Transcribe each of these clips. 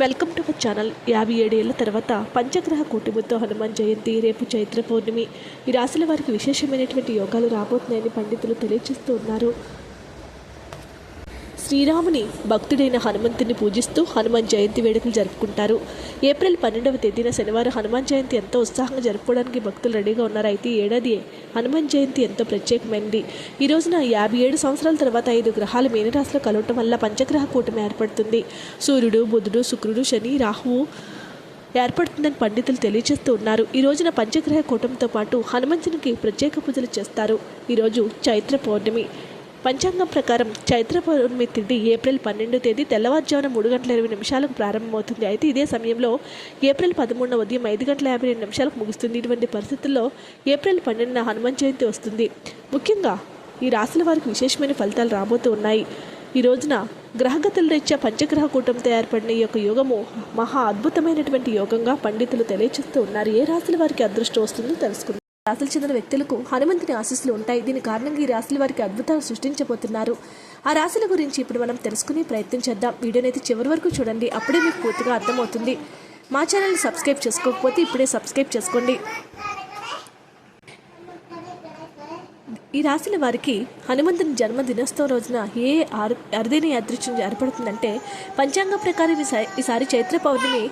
Welcome to my channel. యాభై ఏడేళ్ళ తర్వాత పంచగ్రహ కూటమితో హనుమాన్ జయంతి రేపు చైత్ర పౌర్ణమి. ఈ రాశుల వారికి విశేషమైనటువంటి యోగాలు రాబోతున్నాయని పండితులు తెలియజేస్తూ ఉన్నారు. శ్రీరాముని భక్తుడైన హనుమంతుని పూజిస్తూ హనుమాన్ జయంతి వేడుకలు జరుపుకుంటారు. ఏప్రిల్ పన్నెండవ తేదీన శనివారం హనుమాన్ జయంతి ఎంతో ఉత్సాహంగా జరుపుకోవడానికి భక్తులు రెడీగా ఉన్నారు. అయితే ఏడాది హనుమాన్ జయంతి ఎంతో ప్రత్యేకమైనది ఈ రోజున యాభై ఏడు సంవత్సరాల తర్వాత ఐదు గ్రహాలు మీనరాశిలో కలవటం వల్ల పంచగ్రహ కూటమి ఏర్పడుతుంది. సూర్యుడు బుధుడు శుక్రుడు శని రాహువు ఏర్పడుతుందని పండితులు తెలియజేస్తూ ఉన్నారు. ఈ రోజున పంచగ్రహ కూటమితో పాటు హనుమంతునికి ప్రత్యేక పూజలు చేస్తారు. ఈరోజు చైత్ర పౌర్ణమి. పంచాంగం ప్రకారం చైత్ర పౌర్ణమి తిథి ఏప్రిల్ పన్నెండు తేదీ తెల్లవారుజామున మూడు గంటల ఇరవై నిమిషాలకు ప్రారంభమవుతుంది. అయితే ఇదే సమయంలో ఏప్రిల్ పదమూడున ఉదయం ఐదు గంటల యాభై రెండు నిమిషాలకు ముగుస్తుంది. ఇటువంటి పరిస్థితుల్లో ఏప్రిల్ పన్నెండున హనుమాన్ జయంతి వస్తుంది. ముఖ్యంగా ఈ రాశుల వారికి విశేషమైన ఫలితాలు రాబోతూ ఉన్నాయి. ఈ రోజున గ్రహగతుల రీత్యా పంచగ్రహ కూటమితో ఏర్పడిన ఈ యొక్క యోగము మహా అద్భుతమైనటువంటి యోగంగా పండితులు తెలియచేస్తూ ఉన్నారు. ఏ రాశుల వారికి అదృష్టం వస్తుందో తెలుసుకుందాం. రాశులు చెందిన వ్యక్తులకు హనుమంతుని ఆశీస్సులు ఉంటాయి. దీని కారణంగా ఈ రాశుల వారికి అద్భుతాలు సృష్టించబోతున్నారు. ఆ రాశుల గురించి ఇప్పుడు మనం తెలుసుకునే ప్రయత్నం చేద్దాం. వీడియోని అయితే చివరి వరకు చూడండి. అప్పుడే మీకు పూర్తిగా అర్థమవుతుంది. మా ఛానల్ని సబ్స్క్రైబ్ చేసుకోకపోతే ఇప్పుడే సబ్స్క్రైబ్ చేసుకోండి. ఈ రాశుల వారికి హనుమంతుని జన్మ దినోత్సవం రోజున ఏ అరుదైన అదృష్టం ఏర్పడుతుందంటే పంచాంగం ప్రకారం ఈసారి చైత్ర పౌర్ణమి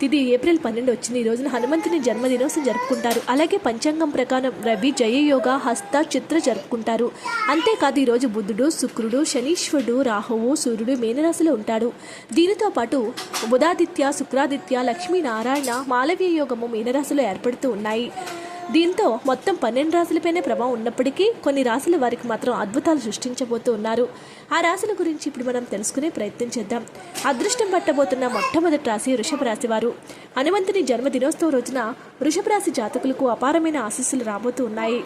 తిది ఏప్రిల్ పన్నెండు వచ్చింది. ఈ రోజున హనుమంతుని జన్మదినోత్సవం జరుపుకుంటారు. అలాగే పంచాంగం ప్రకారం రవి జయయోగ హస్త చిత్ర జరుపుకుంటారు. అంతేకాదు ఈరోజు బుద్ధుడు శుక్రుడు శనీశ్వరుడు రాహువు సూర్యుడు మేనరాశిలో ఉంటాడు. దీనితో పాటు బుధాదిత్య శుక్రాదిత్య లక్ష్మీనారాయణ మాలవీయ యోగము మీనరాశిలో ఏర్పడుతూ ఉన్నాయి. దీంతో మొత్తం పన్నెండు రాశులపైనే ప్రభావం ఉన్నప్పటికీ కొన్ని రాశుల వారికి మాత్రం అద్భుతాలు సృష్టించబోతూ ఉన్నారు. ఆ రాశుల గురించి ఇప్పుడు మనం తెలుసుకునే ప్రయత్నం చేద్దాం. అదృష్టం పట్టబోతున్న మొట్టమొదటి రాశి వృషభ రాశి వారు. హనుమంతుని జన్మదినోత్సవం రోజున వృషభ రాశి జాతకులకు అపారమైన ఆశీస్సులు రాబోతూ ఉన్నాయి.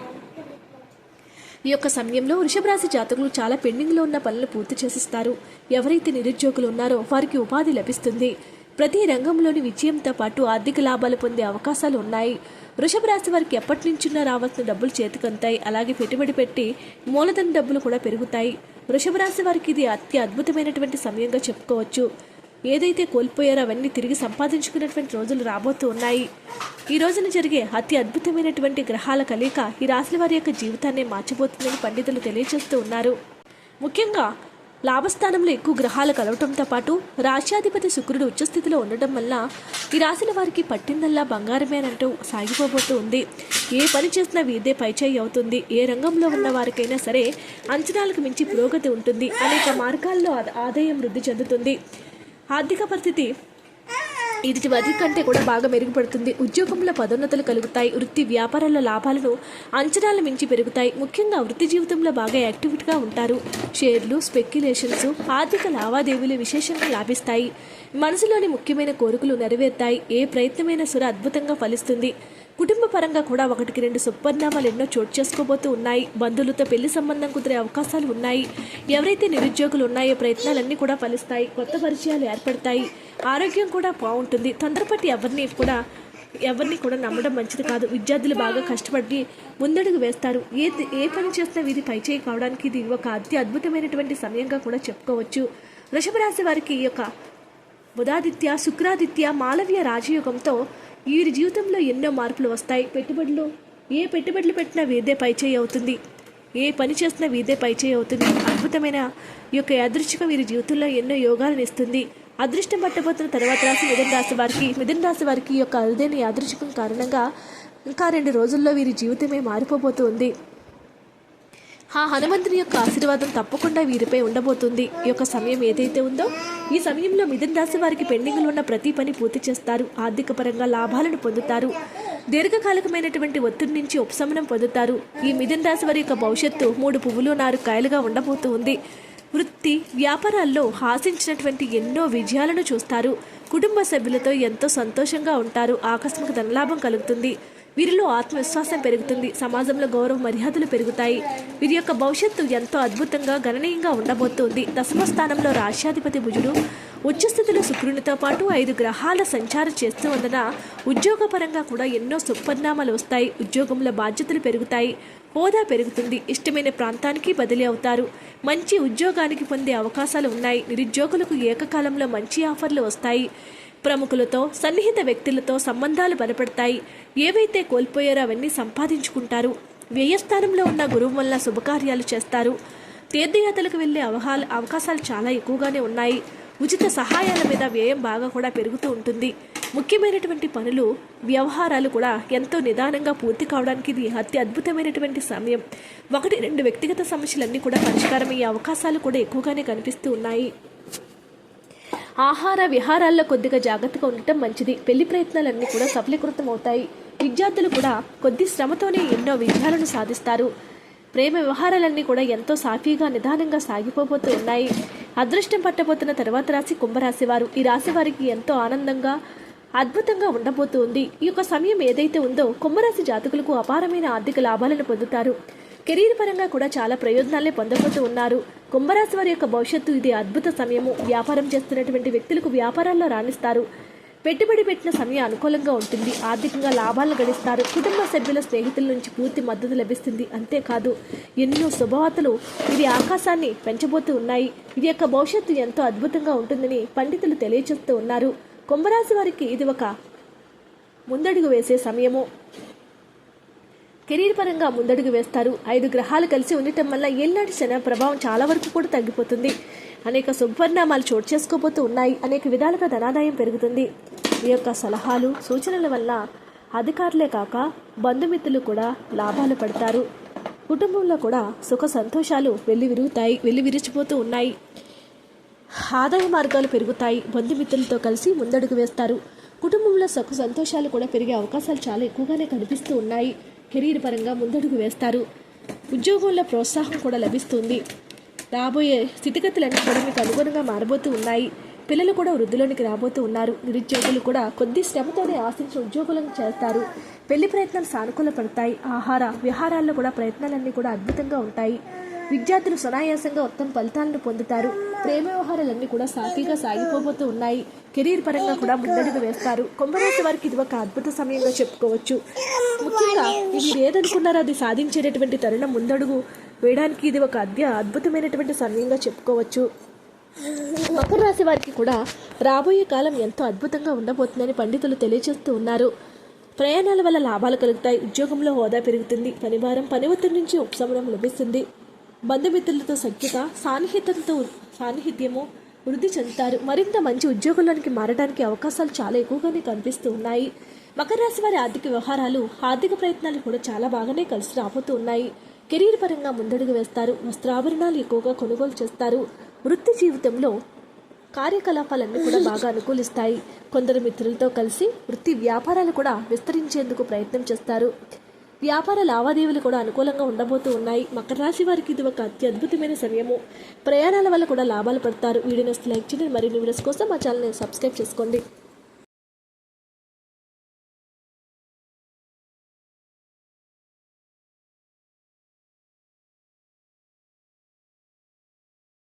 ఈ యొక్క సమయంలో వృషభరాశి జాతకులు చాలా పెండింగ్లో ఉన్న పనులు పూర్తి చేసిస్తారు. ఎవరైతే నిరుద్యోగులు ఉన్నారో వారికి ఉపాధి లభిస్తుంది. ప్రతి రంగంలోని విజయంతో పాటు ఆర్థిక లాభాలు పొందే అవకాశాలు ఉన్నాయి. వృషభ రాశి వారికి ఎప్పటి నుంచున్నా రావాల్సిన డబ్బులు చేతికంతాయి. అలాగే పెట్టుబడి పెట్టి మూలధన డబ్బులు కూడా పెరుగుతాయి. వృషభ రాశి వారికి ఇది అతి అద్భుతమైనటువంటి సమయంగా చెప్పుకోవచ్చు. ఏదైతే కోల్పోయారో అవన్నీ తిరిగి సంపాదించుకున్నటువంటి రోజులు రాబోతూ ఉన్నాయి. ఈ రోజున జరిగే అతి అద్భుతమైనటువంటి గ్రహాల కలయిక ఈ రాశుల వారి యొక్క జీవితాన్ని మార్చిపోతుందని పండితులు తెలియజేస్తూ ఉన్నారు. ముఖ్యంగా లాభస్థానంలో ఎక్కువ గ్రహాలు కలవటంతో పాటు రాశ్యాధిపతి శుక్రుడు ఉచ్చస్థితిలో ఉండటం వల్ల ఈ రాశుల వారికి పట్టిందల్లా బంగారమేనంటూ సాగిపోబోతూ ఉంది. ఏ పని చేసినా వీదే పైచేయి అవుతుంది. ఏ రంగంలో ఉన్న వారికైనా సరే అంచనాలకు మించి పురోగతి ఉంటుంది. అనేక మార్గాల్లో ఆదాయం వృద్ధి చెందుతుంది. ఆర్థిక పరిస్థితి ఇది వరి కంటే కూడా బాగా మెరుగుపడుతుంది. ఉద్యోగంలో పదోన్నతులు కలుగుతాయి. వృత్తి వ్యాపారాల లాభాలను అంచనాల మించి పెరుగుతాయి. ముఖ్యంగా వృత్తి జీవితంలో బాగా యాక్టివ్గా ఉంటారు. షేర్లు స్పెక్యులేషన్స్ ఆర్థిక లావాదేవీలు విశేషంగా లాభిస్తాయి. మనసులోని ముఖ్యమైన కోరికలు నెరవేరుతాయి. ఏ ప్రయత్నమైన సుర అద్భుతంగా ఫలిస్తుంది. పరంగా కూడా ఒకటికి రెండు సుపరిణామాలు ఎన్నో చోటు చేసుకోబోతూ ఉన్నాయి. బంధువులతో పెళ్ళి సంబంధం కుదిరే అవకాశాలు ఉన్నాయి. ఎవరైతే నిరుద్యోగులు ఉన్నాయో ప్రయత్నాలన్నీ కూడా ఫలిస్తాయి. కొత్త పరిచయాలు ఏర్పడతాయి. ఆరోగ్యం కూడా బాగుంటుంది. తొందరపట్టి ఎవరిని కూడా ఎవరిని కూడా నమ్మడం మంచిది కాదు. విద్యార్థులు బాగా కష్టపడి ముందడుగు వేస్తారు. ఏ ఏ పని చేస్తే ఇది పైచేయి కావడానికి ఇది ఒక అతి అద్భుతమైనటువంటి సమయంగా కూడా చెప్పుకోవచ్చు. వృషభ రాశి వారికి ఈ యొక్క బుధాదిత్య శుక్రాదిత్య మాలవ్య రాజయోగంతో వీరి జీవితంలో ఎన్నో మార్పులు వస్తాయి. పెట్టుబడులు ఏ పెట్టుబడులు పెట్టినా వీరిదే పైచేయి అవుతుంది. ఏ పని చేసినా వీరిదే పైచేయి అవుతుంది. అద్భుతమైన ఈ యొక్క అదృష్టం వీరి జీవితంలో ఎన్నో యోగాలను ఇస్తుంది. అదృష్టం పట్టబోతున్న తర్వాత రాసి మిథున రాశి వారికి మిథున రాశి వారికి ఈ యొక్క అరుదైన యాదృశికం కారణంగా ఇంకా రెండు రోజుల్లో వీరి జీవితమే మారిపోబోతుంది ఆ హనుమంతుని యొక్క ఆశీర్వాదం తప్పకుండా వీరిపై ఉండబోతుంది. ఈ యొక్క సమయం ఏదైతే ఉందో ఈ సమయంలో మిథున రాశి వారికి పెండింగ్లో ఉన్న ప్రతి పని పూర్తి చేస్తారు. ఆర్థిక పరంగా లాభాలను పొందుతారు. దీర్ఘకాలికమైనటువంటి ఒత్తిడి నుంచి ఉపశమనం పొందుతారు. ఈ మిథున రాశి వారి యొక్క భవిష్యత్తు మూడు పువ్వులు నారు కాయలుగా ఉండబోతూ ఉంది. వృత్తి వ్యాపారాల్లో ఆశించినటువంటి ఎన్నో విజయాలను చూస్తారు. కుటుంబ సభ్యులతో ఎంతో సంతోషంగా ఉంటారు. ఆకస్మిక ధనలాభం కలుగుతుంది. వీరిలో ఆత్మవిశ్వాసం పెరుగుతుంది సమాజంలో గౌరవ మర్యాదలు పెరుగుతాయి. వీరి యొక్క భవిష్యత్తు ఎంతో అద్భుతంగా గణనీయంగా ఉండబోతోంది. దశమ స్థానంలో రాష్ట్రాధిపతి భుజుడు ఉచ్చస్థితిలో శుక్రునితో పాటు ఐదు గ్రహాల సంచారం చేస్తూ ఉండన ఉద్యోగపరంగా కూడా ఎన్నో సుపరిణామాలు వస్తాయి. ఉద్యోగంలో బాధ్యతలు పెరుగుతాయి హోదా పెరుగుతుంది. ఇష్టమైన ప్రాంతానికి బదిలీ అవుతారు. మంచి ఉద్యోగానికి పొందే అవకాశాలు ఉన్నాయి. నిరుద్యోగులకు ఏకకాలంలో మంచి ఆఫర్లు వస్తాయి. ప్రముఖులతో సన్నిహిత వ్యక్తులతో సంబంధాలు బలపడతాయి. ఏవైతే కోల్పోయారో అవన్నీ సంపాదించుకుంటారు. వ్యయస్థానంలో ఉన్న గురువు వల్ల శుభకార్యాలు చేస్తారు. తీర్థయాత్రలకు వెళ్ళే అవహాల అవకాశాలు చాలా ఎక్కువగానే ఉన్నాయి. ఉచిత సహాయాల మీద వ్యయం బాగా కూడా పెరుగుతూ ఉంటుంది. ముఖ్యమైనటువంటి పనులు వ్యవహారాలు కూడా ఎంతో నిదానంగా పూర్తి కావడానికి ఇది అతి అద్భుతమైనటువంటి సమయం. ఒకటి రెండు వ్యక్తిగత సమస్యలన్నీ కూడా పరిష్కారమయ్యే అవకాశాలు కూడా ఎక్కువగానే కనిపిస్తూ ఉన్నాయి. ఆహార విహారాల్లో కొద్దిగా జాగ్రత్తగా ఉండటం మంచిది. పెళ్ళి ప్రయత్నాలన్నీ కూడా సఫలీకృతం అవుతాయి విద్యార్థులు కూడా కొద్ది శ్రమతోనే ఎన్నో విజయాలను సాధిస్తారు. ప్రేమ వ్యవహారాలన్నీ కూడా ఎంతో సాఫీగా నిదానంగా సాగిపోబోతూ ఉన్నాయి. అదృష్టం పట్టబోతున్న తర్వాత రాశి కుంభరాశి వారు. ఈ రాశి వారికి ఎంతో ఆనందంగా అద్భుతంగా ఉండబోతుంది ఈ యొక్క సమయం ఏదైతే ఉందో కుంభరాశి జాతకులకు అపారమైన ఆర్థిక లాభాలను పొందుతారు. కెరీర్ పరంగా కూడా చాలా ప్రయోజనాలే పొందబోతూ ఉన్నారు. కుంభరాశి వారి యొక్క భవిష్యత్తు ఇది అద్భుత సమయము. వ్యాపారం చేస్తున్నటువంటి వ్యక్తులకు వ్యాపారాల్లో రాణిస్తారు. పెట్టుబడి పెట్టిన సమయం అనుకూలంగా ఉంటుంది. ఆర్థికంగా లాభాలు గడిస్తారు కుటుంబ సభ్యుల స్నేహితుల నుంచి పూర్తి మద్దతు లభిస్తుంది. అంతేకాదు ఎన్నో శుభవార్తలు ఇది ఆకాశాన్ని పెంచబోతూ ఉన్నాయి. ఇది యొక్క భవిష్యత్తు ఎంతో అద్భుతంగా ఉంటుందని పండితులు తెలియచేస్తూ ఉన్నారు. కుంభరాశి వారికి ఇది ఒక ముందడుగు వేసే సమయము. కెరీర్ పరంగా ముందడుగు వేస్తారు. ఐదు గ్రహాలు కలిసి ఉండటం వల్ల ఏళ్ళనాటి శన ప్రభావం చాలా వరకు కూడా తగ్గిపోతుంది. అనేక శుభపరిణామాలు చోటు చేసుకోబోతూ ఉన్నాయి. అనేక విధాలుగా ధనాదాయం పెరుగుతుంది. ఈ యొక్క సలహాలు సూచనల వల్ల అధికారులే కాక బంధుమిత్రులు కూడా లాభాలు పడతారు. కుటుంబంలో కూడా సుఖ సంతోషాలు వెళ్ళి విరుగుతాయి వెళ్ళి విరిచిపోతూ ఉన్నాయి. ఆదాయ మార్గాలు పెరుగుతాయి. బంధుమిత్రులతో కలిసి ముందడుగు వేస్తారు. కుటుంబంలో సుఖ సంతోషాలు కూడా పెరిగే అవకాశాలు చాలా ఎక్కువగానే కనిపిస్తూ ఉన్నాయి. కెరీర్ పరంగా ముందడుగు వేస్తారు. ఉద్యోగంలో ప్రోత్సాహం కూడా లభిస్తుంది. రాబోయే స్థితిగతులన్నీ కూడా మీకు అనుగుణంగా మారబోతూ ఉన్నాయి. పిల్లలు కూడా వృద్ధిలోనికి రాబోతూ ఉన్నారు. నిరుద్యోగులు కూడా కొద్ది శ్రమతోనే ఆశించిన ఉద్యోగులను చేస్తారు. పెళ్ళి ప్రయత్నాలు సానుకూల పడతాయి. ఆహార విహారాల్లో కూడా ప్రయత్నాలన్నీ కూడా అద్భుతంగా ఉంటాయి. విద్యార్థులు సునాయాసంగా ఉత్తమ ఫలితాలను పొందుతారు. ప్రేమ వ్యవహారాలన్నీ కూడా సాఫీగా సాగిపోబోతూ ఉన్నాయి. కెరీర్ పరంగా కూడా ముందడుగు వేస్తారు. కుంభరాశి వారికి ఇది ఒక అద్భుత సమయంగా చెప్పుకోవచ్చు. ముఖ్యంగా మీరు ఏదనుకున్నారో అది సాధించేటటువంటి తరుణం ముందడుగు వేయడానికి ఇది ఒక అద్య అద్భుతమైనటువంటి సమయంగా చెప్పుకోవచ్చు. మకర రాశి వారికి కూడా రాబోయే కాలం ఎంతో అద్భుతంగా ఉండబోతుందని పండితులు తెలియజేస్తూ ఉన్నారు. ప్రయాణాల వల్ల లాభాలు కలుగుతాయి. ఉద్యోగంలో హోదా పెరుగుతుంది. పనివారం పని ఒత్తిడి నుంచి ఉపశమనం లభిస్తుంది. బంధుమిత్రులతో సఖ్యత సాన్నిహితంతో సాన్నిహిత్యము వృద్ధి చెందుతారు. మరింత మంచి ఉద్యోగులకి మారడానికి అవకాశాలు చాలా ఎక్కువగానే కనిపిస్తూ ఉన్నాయి. మకర రాశి వారి ఆర్థిక వ్యవహారాలు ఆర్థిక ప్రయత్నాలు కూడా చాలా బాగానే కలిసి రాబోతూ ఉన్నాయి. కెరీర్ పరంగా ముందడుగు వేస్తారు. వస్త్రాభరణాలు ఎక్కువగా కొనుగోలు చేస్తారు. వృత్తి జీవితంలో కార్యకలాపాలన్నీ కూడా బాగా అనుకూలిస్తాయి. కొందరు మిత్రులతో కలిసి వృత్తి వ్యాపారాలు కూడా విస్తరించేందుకు ప్రయత్నం చేస్తారు. వ్యాపార లావాదేవీలు కూడా అనుకూలంగా ఉండబోతూ ఉన్నాయి. మకర రాశి వారికి ఇది ఒక అత్యద్భుతమైన సమయము. ప్రయాణాల వల్ల కూడా లాభాలు పడతారు. వీడియోని లైక్ చేయండి. మరిన్ని వీడియోస్ కోసం మా ఛానల్ని సబ్స్క్రైబ్ చేసుకోండి.